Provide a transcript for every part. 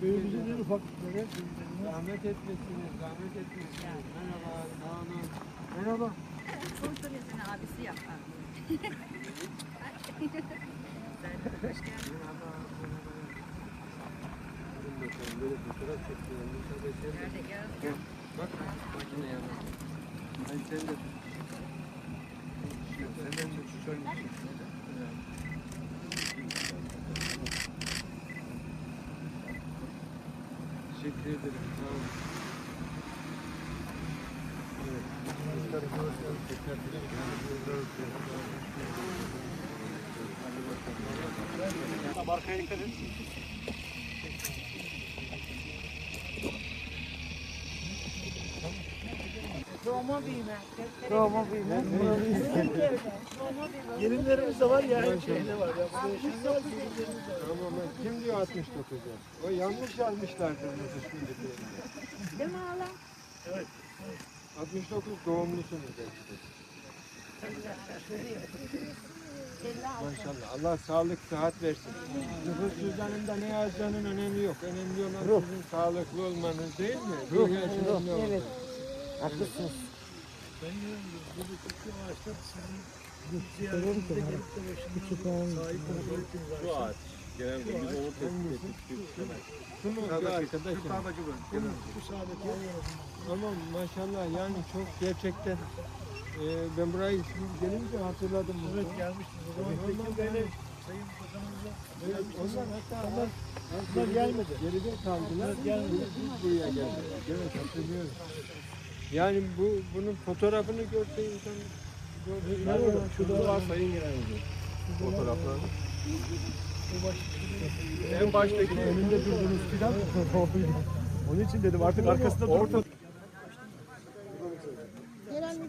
Köyümüzün en ufak böyle Zahmet etmesiniz, zahmet etmesiniz. Merhaba, sağ olun. Merhaba. Kontrolünün abisi yapar. Merhaba, merhaba. Hadi bakalım, böyle fotoğraf çekiyorum. Nerede? Gel, Bak makineye bak. Hadi sen de. Sen de. Teşekkür ederim. Sağ olun. Evet. Tekrar Arkaya dikkat. Doğma büyüme. Doğma büyüme. Gelinlerimiz de var ya. Her şeyde var. Ya. Gelinlerimiz de var. Ben- kim diyor 69'u? O yanlış yazmışlardır nüfus. Değil mi hala? 69 doğumlusunuz işte. Maşallah. Allah sağlık, sıhhat versin. Nüfus cüzdanında ne yazacağının önemi yok. Önemli olan sizin sağlıklı olmanız değil mi? Ruh yaşamında Evet. Haklısınız. Ben diyorum ki buradaki ağaçlar sizin ziyaretinizde gelip de başınıza sahip kontrol ettiğiniz ağaçlar. Genelde biz onu tespit ettik. Şunu arkadaşım. Bunun bu sağdaki Tamam maşallah yani çok gerçekten e, ben burayı şimdi gelince hatırladım. bunu. Evet gelmiştiniz. O zaman Tekin Bey'le Sayın Bakanımızla Evet, gelmiştiniz. onlar hatta Onlar, onlar gelmedi. geride kaldılar. Evet, gelmedi. Biz buraya geldik. Evet hatırlıyorum. Yani bu bunun fotoğrafını görse insan Nerede? Şurada var. Sayın Genel Müdür. Fotoğraflar. En baştaki Önünde durdunuz filan. Onun için dedim artık arkasında orta.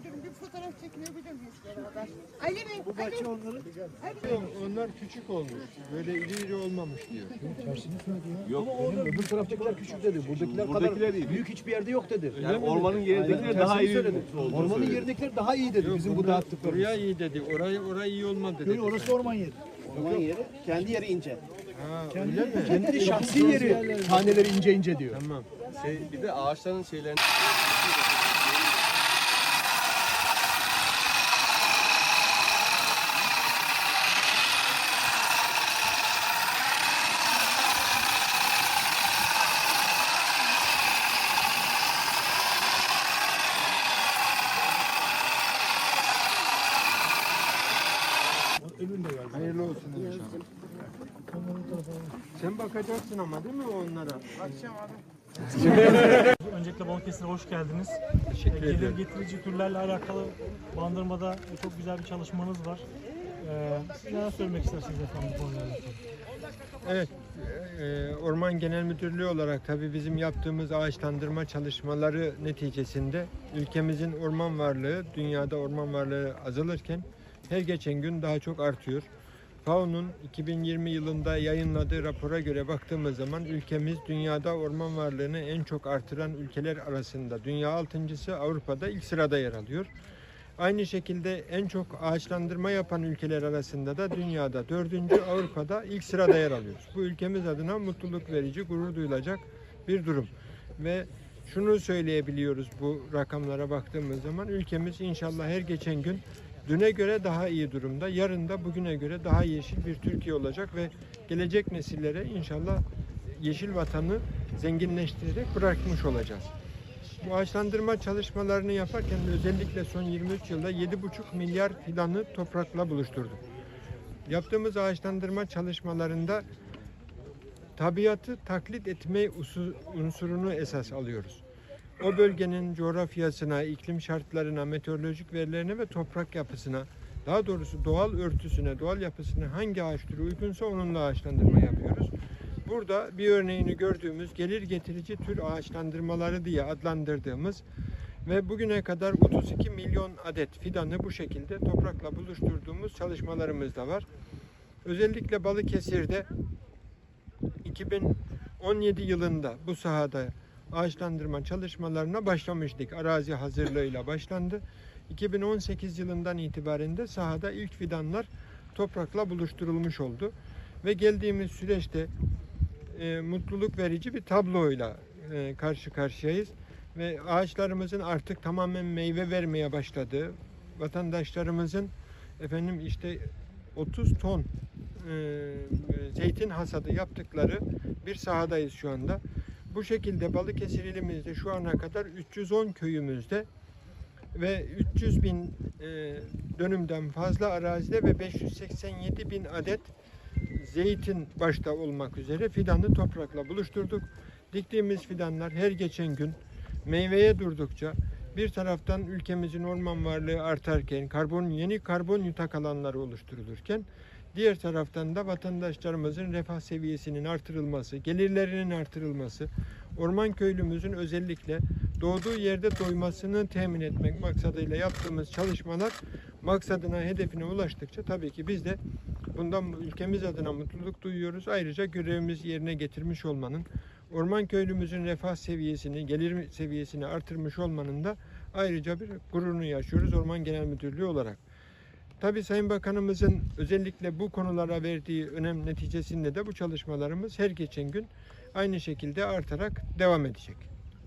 Müdürüm bir fotoğraf çekilebilir miyiz beraber? Ali Bey, Bu bahçe onların. Yok, onlar küçük olmuş. Böyle iri iri olmamış diyor. yok. Ama orada Öbür taraftakiler küçük dedi. Buradakiler Buradakiler kadar iyi. büyük hiçbir yerde yok dedi. Yani ormanın yerindekiler daha Tersini iyi söyledi. olduğunu Ormanın söyledi. yerindekiler daha iyi dedi. Yok, Bizim bu dağıttıklarımız. Buraya iyi dedi. Orayı orayı iyi olmadı dedi. Köy orası orman yeri. Orman yeri kendi yeri ince. Ha, öyle mi? Kendi şahsi yeri taneleri ince ince diyor. Tamam. Şey, bir de ağaçların şeylerini bakacaksın ama değil mi onlara? Öncelikle Balıkesir'e hoş geldiniz. Teşekkür Gelir ederim. getirici türlerle alakalı Bandırma'da çok güzel bir çalışmanız var. Ee, neler söylemek istersiniz efendim bu konuyla alakalı? Evet, e, Orman Genel Müdürlüğü olarak tabii bizim yaptığımız ağaçlandırma çalışmaları neticesinde ülkemizin orman varlığı, dünyada orman varlığı azalırken her geçen gün daha çok artıyor. FAO'nun 2020 yılında yayınladığı rapora göre baktığımız zaman ülkemiz dünyada orman varlığını en çok artıran ülkeler arasında. Dünya altıncısı Avrupa'da ilk sırada yer alıyor. Aynı şekilde en çok ağaçlandırma yapan ülkeler arasında da dünyada dördüncü Avrupa'da ilk sırada yer alıyoruz. Bu ülkemiz adına mutluluk verici, gurur duyulacak bir durum. Ve şunu söyleyebiliyoruz bu rakamlara baktığımız zaman ülkemiz inşallah her geçen gün düne göre daha iyi durumda. Yarın da bugüne göre daha yeşil bir Türkiye olacak ve gelecek nesillere inşallah yeşil vatanı zenginleştirerek bırakmış olacağız. Bu ağaçlandırma çalışmalarını yaparken özellikle son 23 yılda 7,5 milyar fidanı toprakla buluşturduk. Yaptığımız ağaçlandırma çalışmalarında tabiatı taklit etme unsurunu esas alıyoruz. O bölgenin coğrafyasına, iklim şartlarına, meteorolojik verilerine ve toprak yapısına, daha doğrusu doğal örtüsüne, doğal yapısına hangi ağaç türü uygunsa onunla ağaçlandırma yapıyoruz. Burada bir örneğini gördüğümüz gelir getirici tür ağaçlandırmaları diye adlandırdığımız ve bugüne kadar 32 milyon adet fidanı bu şekilde toprakla buluşturduğumuz çalışmalarımız da var. Özellikle Balıkesir'de 2017 yılında bu sahada ağaçlandırma çalışmalarına başlamıştık. Arazi hazırlığıyla başlandı. 2018 yılından itibaren de sahada ilk fidanlar toprakla buluşturulmuş oldu. Ve geldiğimiz süreçte e, mutluluk verici bir tabloyla e, karşı karşıyayız. Ve ağaçlarımızın artık tamamen meyve vermeye başladığı, vatandaşlarımızın efendim işte 30 ton e, zeytin hasadı yaptıkları bir sahadayız şu anda. Bu şekilde Balıkesir ilimizde şu ana kadar 310 köyümüzde ve 300 bin e, dönümden fazla arazide ve 587 bin adet zeytin başta olmak üzere fidanı toprakla buluşturduk. Diktiğimiz fidanlar her geçen gün meyveye durdukça bir taraftan ülkemizin orman varlığı artarken, karbon yeni karbon yutak alanları oluşturulurken diğer taraftan da vatandaşlarımızın refah seviyesinin artırılması, gelirlerinin artırılması, orman köylümüzün özellikle doğduğu yerde doymasını temin etmek maksadıyla yaptığımız çalışmalar maksadına, hedefine ulaştıkça tabii ki biz de bundan ülkemiz adına mutluluk duyuyoruz. Ayrıca görevimizi yerine getirmiş olmanın, orman köylümüzün refah seviyesini, gelir seviyesini artırmış olmanın da ayrıca bir gururunu yaşıyoruz Orman Genel Müdürlüğü olarak. Tabii Sayın Bakanımızın özellikle bu konulara verdiği önem neticesinde de bu çalışmalarımız her geçen gün aynı şekilde artarak devam edecek.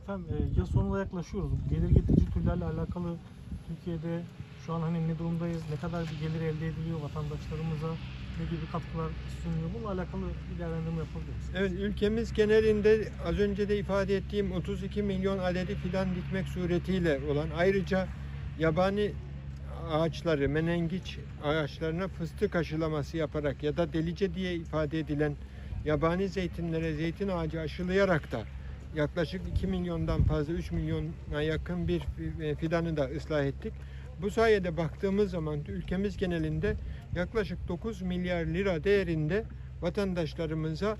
Efendim e, yıl sonuna yaklaşıyoruz. Gelir getirici türlerle alakalı Türkiye'de şu an hani ne durumdayız, ne kadar bir gelir elde ediliyor vatandaşlarımıza, ne gibi katkılar sunuyor bununla alakalı bir değerlendirme yapabilir misiniz? Evet ülkemiz genelinde az önce de ifade ettiğim 32 milyon adedi fidan dikmek suretiyle olan ayrıca yabani ağaçları, menengiç ağaçlarına fıstık aşılaması yaparak ya da delice diye ifade edilen yabani zeytinlere zeytin ağacı aşılayarak da yaklaşık 2 milyondan fazla 3 milyona yakın bir fidanı da ıslah ettik. Bu sayede baktığımız zaman ülkemiz genelinde yaklaşık 9 milyar lira değerinde vatandaşlarımıza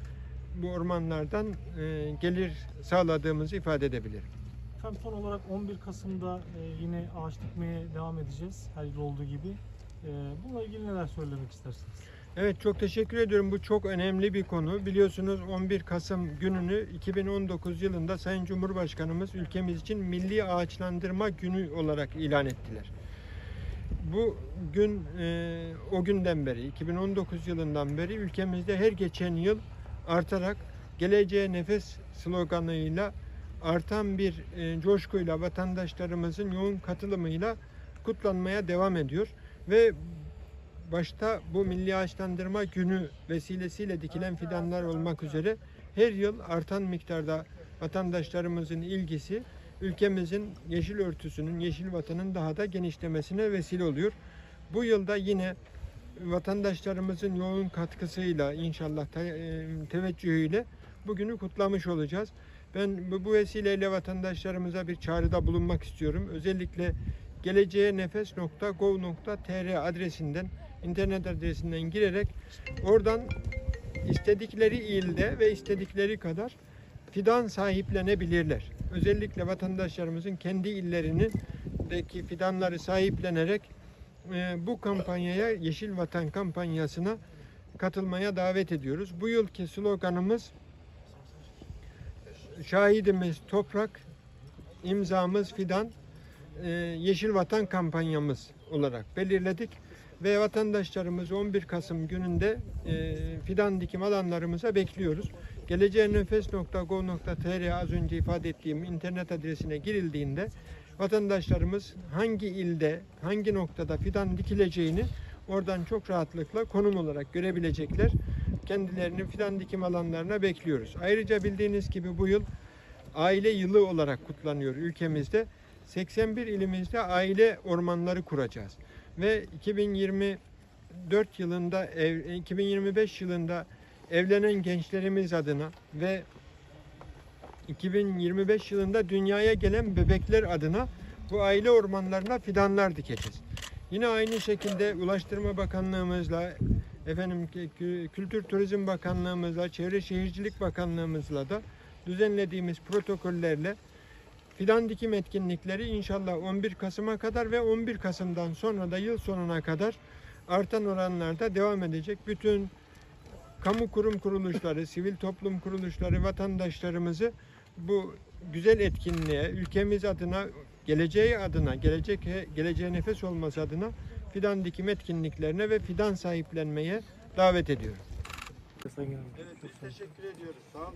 bu ormanlardan e, gelir sağladığımızı ifade edebilirim. Efendim son olarak 11 Kasım'da e, yine ağaç dikmeye devam edeceğiz her yıl olduğu gibi. E, bununla ilgili neler söylemek istersiniz? Evet çok teşekkür ediyorum. Bu çok önemli bir konu. Biliyorsunuz 11 Kasım gününü 2019 yılında Sayın Cumhurbaşkanımız ülkemiz için Milli Ağaçlandırma Günü olarak ilan ettiler. Bu gün e, o günden beri 2019 yılından beri ülkemizde her geçen yıl artarak geleceğe nefes sloganıyla artan bir e, coşkuyla vatandaşlarımızın yoğun katılımıyla kutlanmaya devam ediyor ve başta bu Milli Ağaçlandırma Günü vesilesiyle dikilen fidanlar olmak üzere her yıl artan miktarda vatandaşlarımızın ilgisi ülkemizin yeşil örtüsünün, yeşil vatanın daha da genişlemesine vesile oluyor. Bu yılda yine vatandaşlarımızın yoğun katkısıyla inşallah e, teveccühüyle bugünü kutlamış olacağız. Ben bu- vesileyle vatandaşlarımıza bir çağrıda bulunmak istiyorum. Özellikle geleceğe nefes.gov.tr adresinden internet adresinden girerek oradan istedikleri ilde ve istedikleri kadar fidan sahiplenebilirler. Özellikle vatandaşlarımızın kendi illerindeki fidanları sahiplenerek e, bu kampanyaya Yeşil Vatan kampanyasına katılmaya davet ediyoruz. Bu yılki sloganımız şahidimiz toprak, imzamız fidan, e, Yeşil Vatan kampanyamız olarak belirledik ve vatandaşlarımız 11 Kasım gününde e, fidan dikim alanlarımıza bekliyoruz. geleceğenefes.gov.tr az önce ifade ettiğim internet adresine girildiğinde vatandaşlarımız hangi ilde, hangi noktada fidan dikileceğini oradan çok rahatlıkla konum olarak görebilecekler. Kendilerini fidan dikim alanlarına bekliyoruz. Ayrıca bildiğiniz gibi bu yıl aile yılı olarak kutlanıyor ülkemizde. 81 ilimizde aile ormanları kuracağız. Ve 2024 yılında, ev, 2025 yılında evlenen gençlerimiz adına ve 2025 yılında dünyaya gelen bebekler adına bu aile ormanlarına fidanlar dikeceğiz. Yine aynı şekilde Ulaştırma Bakanlığımızla, efendim Kü- Kültür Turizm Bakanlığımızla, Çevre Şehircilik Bakanlığımızla da düzenlediğimiz protokollerle fidan dikim etkinlikleri inşallah 11 Kasım'a kadar ve 11 Kasım'dan sonra da yıl sonuna kadar artan oranlarda devam edecek. Bütün kamu kurum kuruluşları, sivil toplum kuruluşları, vatandaşlarımızı bu güzel etkinliğe, ülkemiz adına geleceği adına, gelecek geleceğe nefes olması adına fidan dikim etkinliklerine ve fidan sahiplenmeye davet ediyorum. Evet, biz teşekkür ediyoruz. Sağ olun.